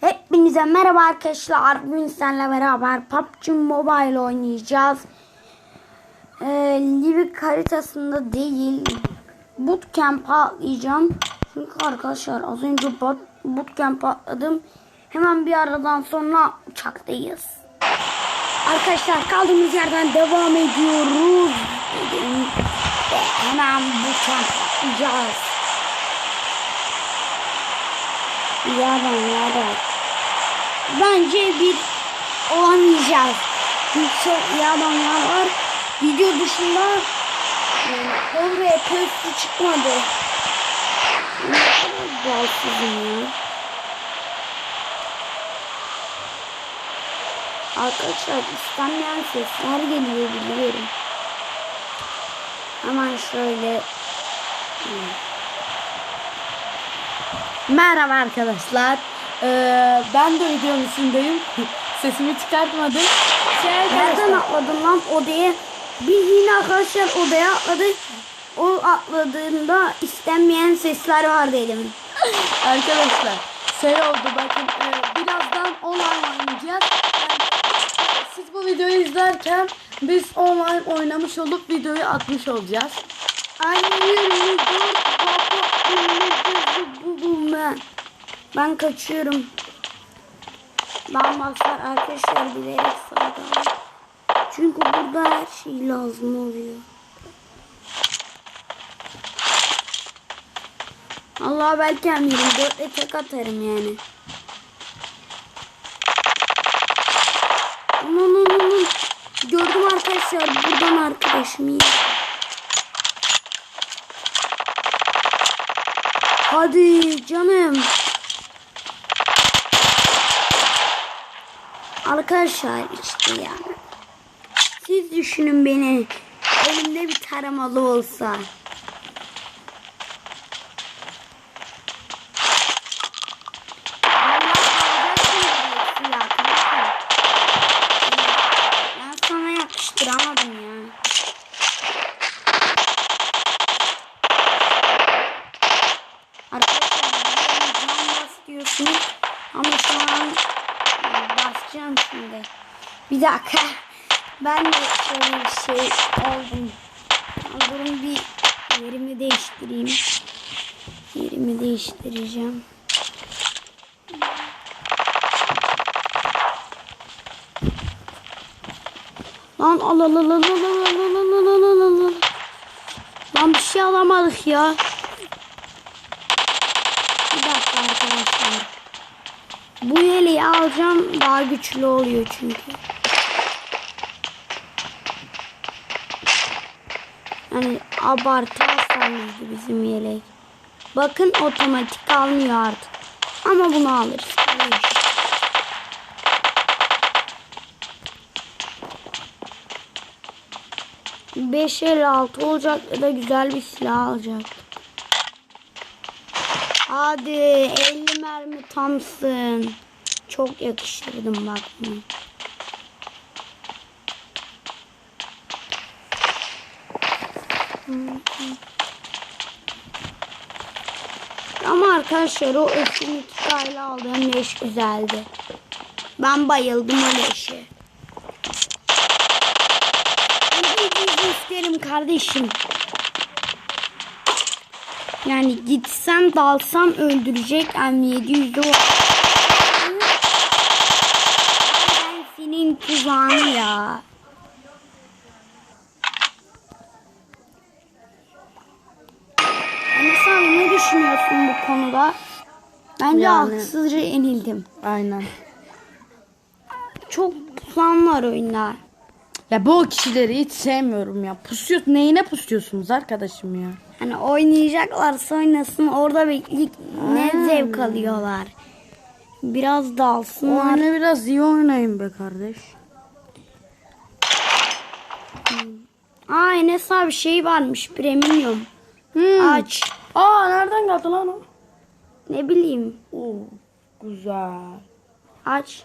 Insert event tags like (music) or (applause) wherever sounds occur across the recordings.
Hepinize merhaba arkadaşlar. Bugün seninle beraber PUBG Mobile oynayacağız. Ee, Livik haritasında değil. Bootcamp'a atlayacağım. Çünkü arkadaşlar az önce bootcamp'a atladım. Hemen bir aradan sonra uçaktayız. Arkadaşlar kaldığımız yerden devam ediyoruz. Ve hemen bootcamp atlayacağız. Yalan yalan. Bence bir olamayacağız. Çok iyi adamlar var. Video dışında yani oraya pöstü çıkmadı. Balsızım ya. Arkadaşlar istenmeyen sesler geliyor biliyorum. Hemen şöyle Merhaba arkadaşlar. Ee, ben de videonun içindeyim. Sesimi çıkartmadım. Şey Nereden atladın lan odaya? Bildiğin arkadaşlar odaya atladı. O atladığında istenmeyen sesler var dedim. arkadaşlar şey oldu bakın e, birazdan online oynayacağız. Yani, siz bu videoyu izlerken biz online oynamış olup videoyu atmış olacağız. Annem dur baba önümüzde buldum ben. Ben kaçıyorum. Ben basar arkadaşlar bilerek sağdan. Çünkü burada her şey lazım oluyor. Allah belki hem 24'le tek atarım yani. Aman aman. Gördüm arkadaşlar buradan arkadaşım iyi. Hadi canım. Arkadaşlar işte ya. Siz düşünün beni. Elimde bir taramalı olsa. Arkadaşlar can bas diyorsunuz ama şu an e, basacağım şimdi. Bir dakika. Ben de şöyle bir şey oldum. Durun bir yerimi değiştireyim. Yerimi değiştireceğim. Lan al al al al al al al al al al al al. Lan bir şey alamadık ya. Bir dakika arkadaşlar. Yeleği alacağım daha güçlü oluyor çünkü. Yani abartı hasarlıydı bizim yelek. Bakın otomatik almıyor artık. Ama bunu alırız. Beş el altı olacak ya da güzel bir silah alacak. Hadi 50 mermi tamsın. Çok yakıştırdım bak bunu. Ama arkadaşlar o eşin iki tane aldığım leş güzeldi. Ben bayıldım o. Gideceğiz isterim kardeşim. Yani gitsem dalsam öldürecek M700'de o. Ben senin tuzağını ya. Ama sen ne konuda? Bence Yani- haksızca yenildim. Aynen. Çok puan var oyunda. Ya bu kişileri hiç sevmiyorum ya. Pusuyor, neyine pusuyorsunuz arkadaşım ya? Hani oynayacaklarsa oynasın orada bekleyip ne Hmm. zevk alıyorlar. Biraz dalsınlar. Oyunu biraz iyi oynayın be kardeş. Aa Enes abi şey varmış premium. Hmm. Aç. Aa nereden geldi lan o? Ne bileyim. Oo, güzel. Aç.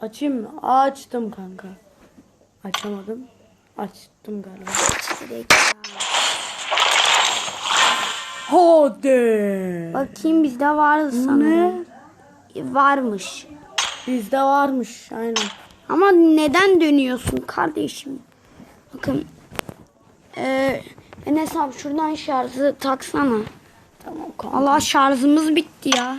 Açayım mı? Açtım kanka. Açamadım. Açtım galiba. Direkt. Hadi. Bakayım bizde vardı sanırım. varmış. Bizde varmış aynen. Ama neden dönüyorsun kardeşim? Bakın. Ee, Enes abi şuradan şarjı taksana. Tamam kanka. Allah şarjımız bitti ya.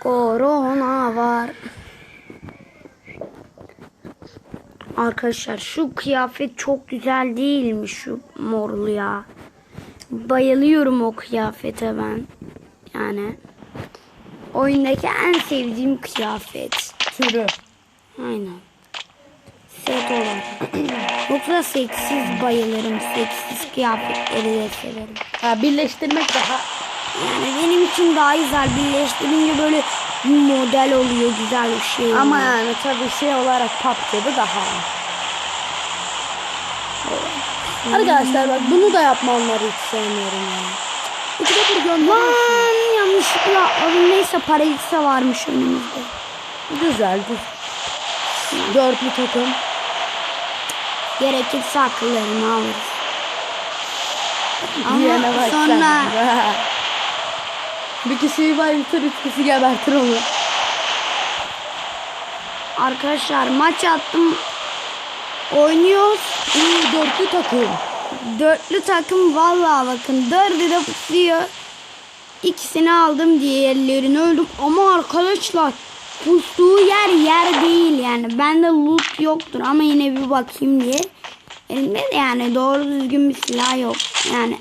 Korona var. Arkadaşlar şu kıyafet çok güzel değil mi şu morlu ya? Bayılıyorum o kıyafete ben. Yani oyundaki en sevdiğim kıyafet. Türü. Aynen. Set olarak. Yoksa seksiz bayılırım. Seksiz kıyafetleri de severim. Ha birleştirmek daha Yani benim için daha güzel. Birleştirince böyle model oluyor. Güzel bir şey oluyor. ama yani tabii şey olarak PUBG'de daha iyi. Arkadaşlar bak bunu da yapmanları hiç sevmiyorum ya. İkide bir. Lan yanlışlıkla atladım. Neyse Paradise varmış önümüzde. Güzel güzel. Dörtlü takım. Gerekirse akıllarını alırız. Ama bak sonra (laughs) bir kişiyi bayıltır, üç kişi gebertir onu. arkadaşlar maç attım. Oynuyoruz. İyi dörtlü takım. Dörtlü takım vallahi bakın dördü de pusuyor. İkisini aldım diğerlerini öldüm ama arkadaşlar pustuğu yer yer değil yani. Bende loot yoktur ama yine bir bakayım diye. Elimde de yani doğru düzgün bir silah yok. Yani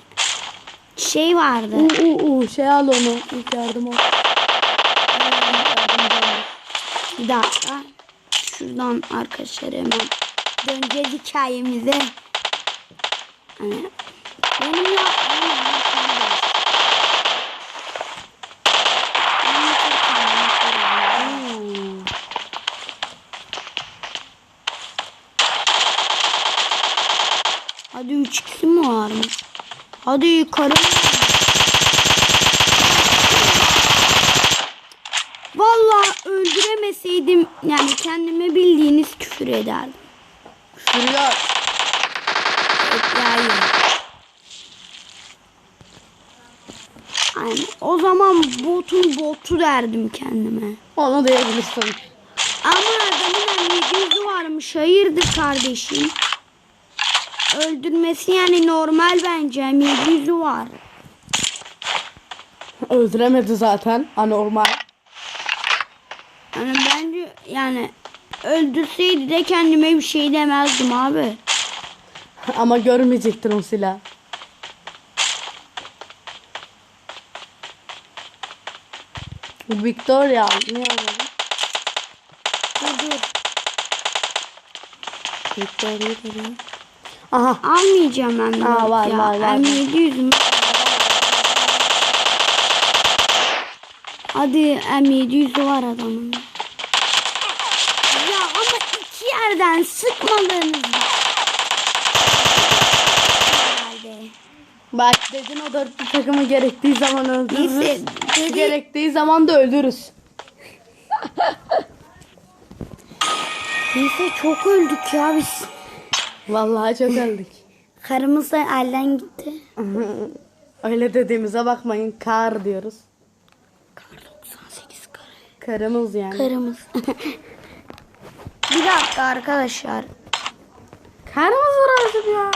şey vardı. Uu uu uu şey al onu. İlk yardım al. Bir dakika. Şuradan arkadaşlar hemen döneceğiz hikayemize. Hani benim ya Hadi 3 kişi mi varmış? Hadi yukarı. Vallahi öldüremeseydim yani kendime bildiğiniz küfür ederdim. Şuraya Yani. Yani o zaman botun botu derdim kendime. onu diyebilirsin. Ama adamın yüzü varmış. Hayırdır kardeşim? Öldürmesi yani normal bence. Yüzü var. Öldüremedi zaten. Anormal. Yani bence yani öldürseydi de kendime bir şey demezdim abi. Ama görmeyecektir o silah. Victoria ne alalım? Dur dur. Victoria. Aha. Almayacağım ben. Aa, yok var, ya. var, var, M700 mü? Hadi M700 var adamın. Ya ama iki yerden sıkmadınız. Herhalde. Bak dedin o dörtlü takımı gerektiği zaman öldürürüz. Neyse, dedi- Gerektiği zaman da öldürürüz. Neyse çok öldük ya biz. Vallahi çok (laughs) öldük. Karımız da elden gitti. (laughs) Öyle dediğimize bakmayın. Kar diyoruz. Kar 98 kare. Karımız yani. Karımız. (laughs) Bir dakika arkadaşlar. Karımız lazım ya.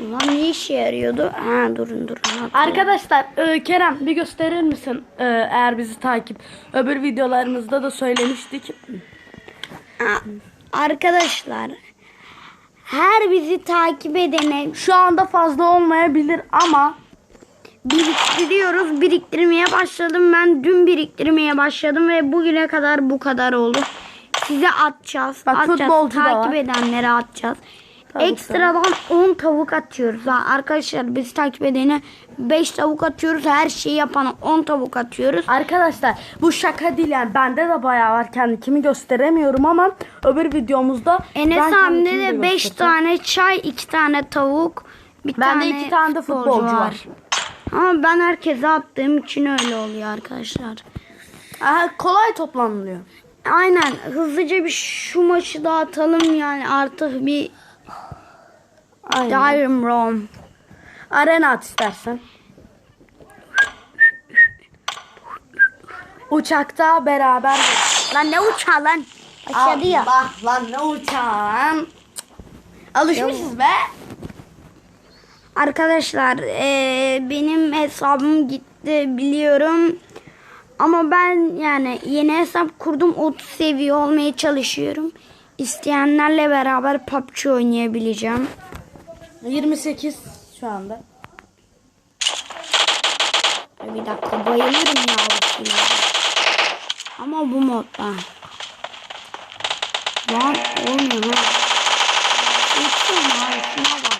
Ulan ne işe yarıyordu? Ha durun durun. Arkadaşlar e, Kerem bir gösterir misin E, eğer bizi takip öbür videolarımızda da söylemiştik. Ha, Arkadaşlar her bizi takip edene Şu anda fazla olmayabilir ama biriktiriyoruz. Biriktirmeye başladım. Ben dün biriktirmeye başladım ve bugüne kadar bu kadar oldu. Size atacağız. Bak, atacağız. futbolcu takip edenlere atacağız. Tabii Ekstradan 10 tavuk atıyoruz. Ha, arkadaşlar bizi takip edene 5 tavuk atıyoruz. Her şeyi yapana 10 tavuk atıyoruz. arkadaşlar bu şaka değil yani bende de bayağı var kendi kimi gösteremiyorum ama öbür videomuzda Enes ben abimde de 5 göstereceğim. tane çay, 2 tane tavuk, bir Bende tane iki tane de futbolcu var. Ama ben herkese attığım için öyle oluyor arkadaşlar. Aha, kolay toplanılıyor. Aynen hızlıca bir şu maçı da atalım yani artık bir Aynen. Diamond Rom. Arena at istersen. Uçakta beraber. Lan ne uçağı lan? Aşağıda ya. Allah lan ne uçağın. Alışmışız be. Arkadaşlar eee, benim hesabım gitti biliyorum. Ama ben yani yeni hesap kurdum 30 seviye olmaya çalışıyorum. İsteyenlerle beraber PUBG oynayabileceğim. 28 şu anda. Bir dakika bayılırım ya. Ama bu modda. Lan olmuyor ha. Uçtum abi şuna bak.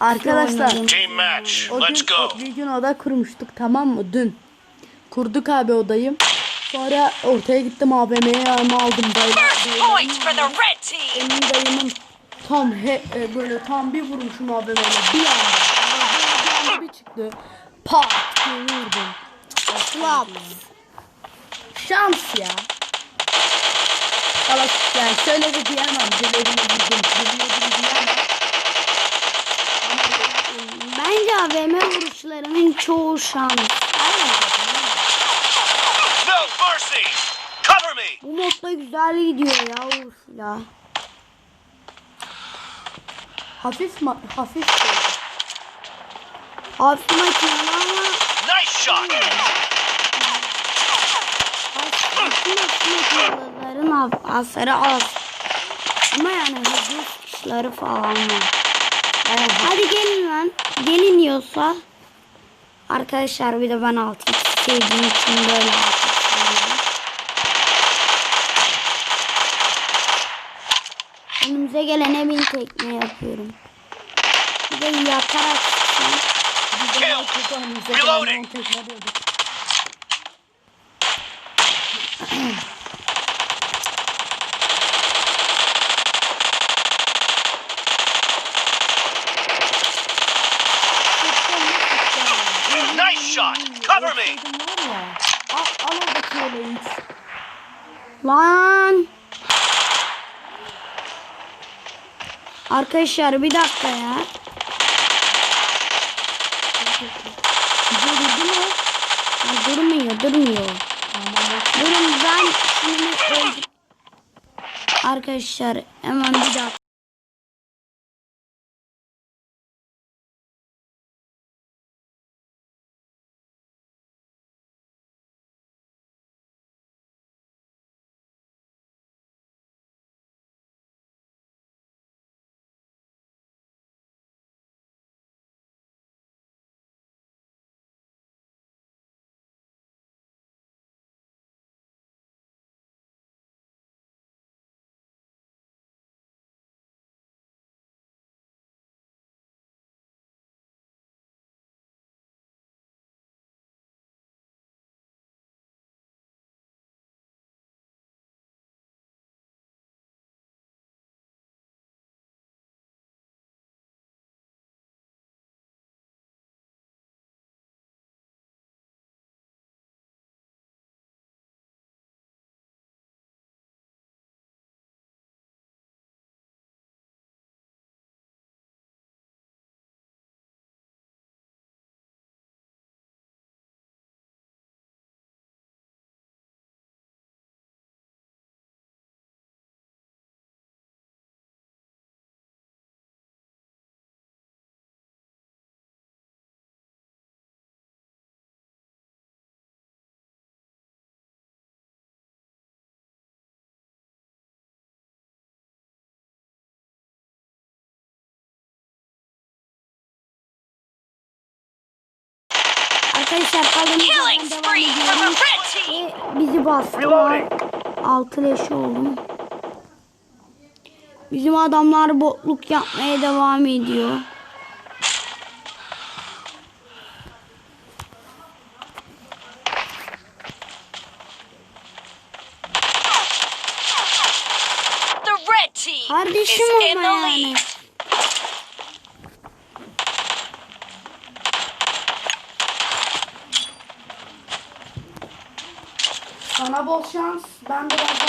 Arkadaşlar. Team match. O Let's go. bir gün oda kurmuştuk tamam mı? Dün. Kurduk abi odayı. Sonra ortaya gittim AVM'ye yanıma aldım. Dayı, First point for the red team. Emin dayımın tam he, e, böyle tam bir vurmuşum AVM'yle bir anda. Bir anda bir çıktı. Pat diye vurdum. Flop. Şans ya. Ama yani şöyle de diyemem. Dilerim bildim. Biliyordum diyemem. Bence AVM vuruşlarının çoğu şans. No mercy. Cover me. Bu modda güzel gidiyor ya o silah. Hafif ma hafif. Hafif makinalı ama Nice shot. Makinaların hasarı az. Ama yani hızlı sıkışları falan var. Evet, hadi gelin lan. Gelin yiyorsa. Arkadaşlar bir de ben 6 sevdiğim için böyle Önümüze gelene bin tekme yapıyorum. Bir de yatarak çıkacağım. Kill. Reloading. Nice shot. Cover me. Lan. Arkadaşlar bir dakika ya. Durdu mu? Ya durmuyor durmuyor. Durun ben şimdi. Arkadaşlar hemen bir dakika. Arkadaşlar yerden devam spree for the ediyoruz. red team. Ve bizi bastılar. Altı leş oldum. Bizim adamlar botluk yapmaya devam ediyor. The red team is Kardeşim in ama the yani. Bana bol şans. Ben birazdan...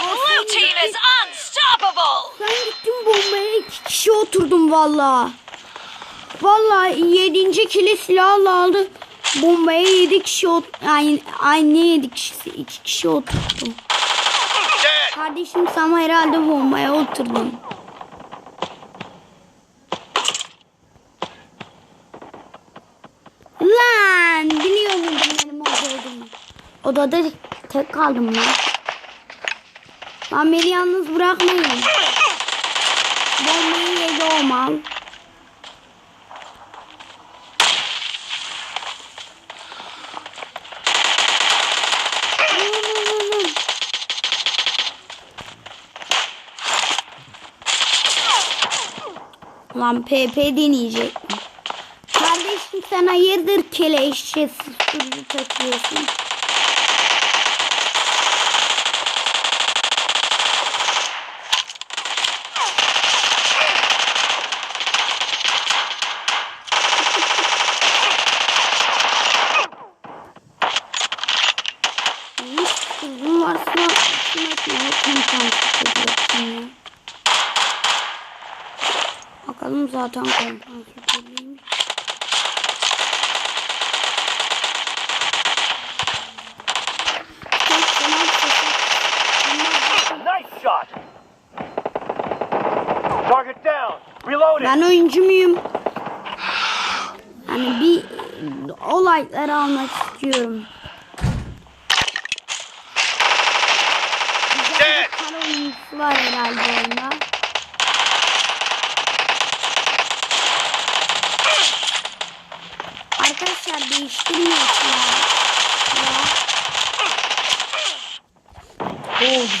Blue team is unstoppable. Ben gittim bombaya iki kişi oturdum valla. Valla yedinci kili silahla aldı. Bombaya yedi kişi ot yani aynı yedi kişi iki kişi oturdum. Kardeşim sana herhalde bombaya oturdum. Odada tek kaldım lan. Lan beni yalnız bırakmayın. Bombayı yedi o. Lan PP deneyecek. Kardeşim sen hayırdır keleşçe susturucu takıyorsun. Bakalım zaten kompansat edeyim. Çok fena sesi. Nice shot. Target down. Reloading. Ben oyuncu muyum? Hani bir olayları almak istiyorum. Güzel bir oyuncusu var herhalde oyunda. Arkadaşlar değiştirmiyor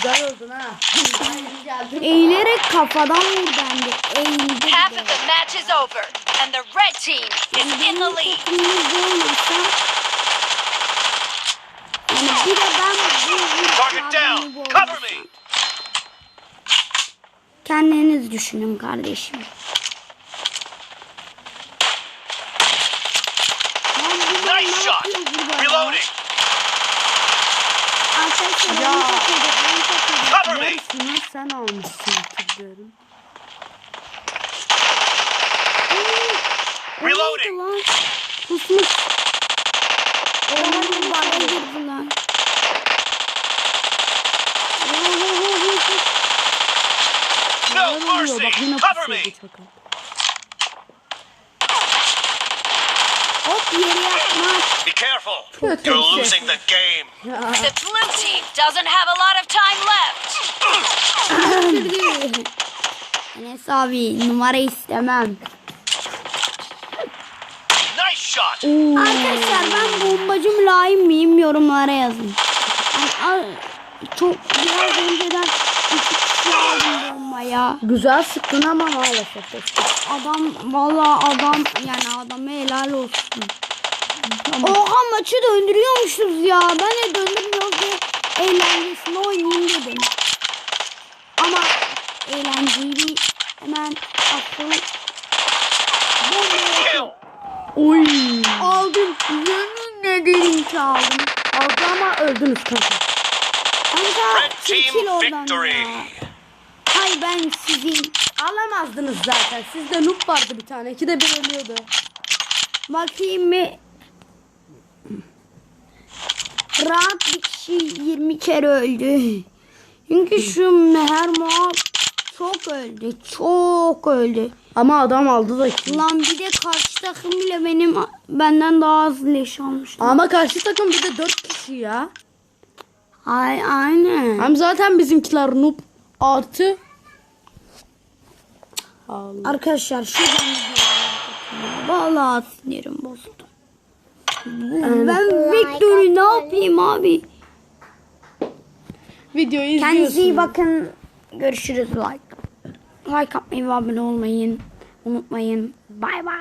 güzel oldun ha. Eğilerek kafadan vurdu hem de. Eğildi Half of the match is over, and the red team is in the lead. yani bir de ben bu down. bu Cover olmasam. me. Kendiniz düşünün kardeşim. Sen almışsın hatırlıyorum. Reloading. Lan. Pusmuş. Oyunun bug'a girdi lan. No mercy. Cover me. Hop yere yatmak. Be careful. You're losing the game. The blue team doesn't have a lot of time left. (laughs) Enes abi numara istemem. Nice shot. Arkadaşlar ben bombacı mı layık mıyım yorumlara yazın. Yani, çok biraz önceden iki kişi aldım bombaya. Güzel sıktın ama maalesef. Adam valla adam yani adama helal olsun. Oha maçı döndürüyormuşuz ya. Ben de döndürmüyoruz diye eğlencesine oynayayım dedim. Ama eğlenceyi bir hemen attım. Oy. aldım. Yemin ederim ki aldım. Aldı ama öldünüz kanka. Kanka Red çekil team oradan victory. ya. Hay ben sizin. Alamazdınız zaten. Sizde noob vardı bir tane. İkide bir ölüyordu. Bakayım mı? Rahat bir kişi 20 kere öldü. Çünkü şu Meher Mual çok öldü. Çok öldü. Ama adam aldı da ki. Lan bir de karşı takım bile benim benden daha az leş almış. Ama karşı takım bir de 4 kişi ya. Ay aynen. Hem zaten bizimkiler noob artı. Allah. Arkadaşlar şu Vallahi sinirim bozuldu. Ben Victor'u ne yapayım abi? Videoyu Kendinize iyi bakın. Görüşürüz like. Like atmayı ve abone olmayı unutmayın. Bay bay.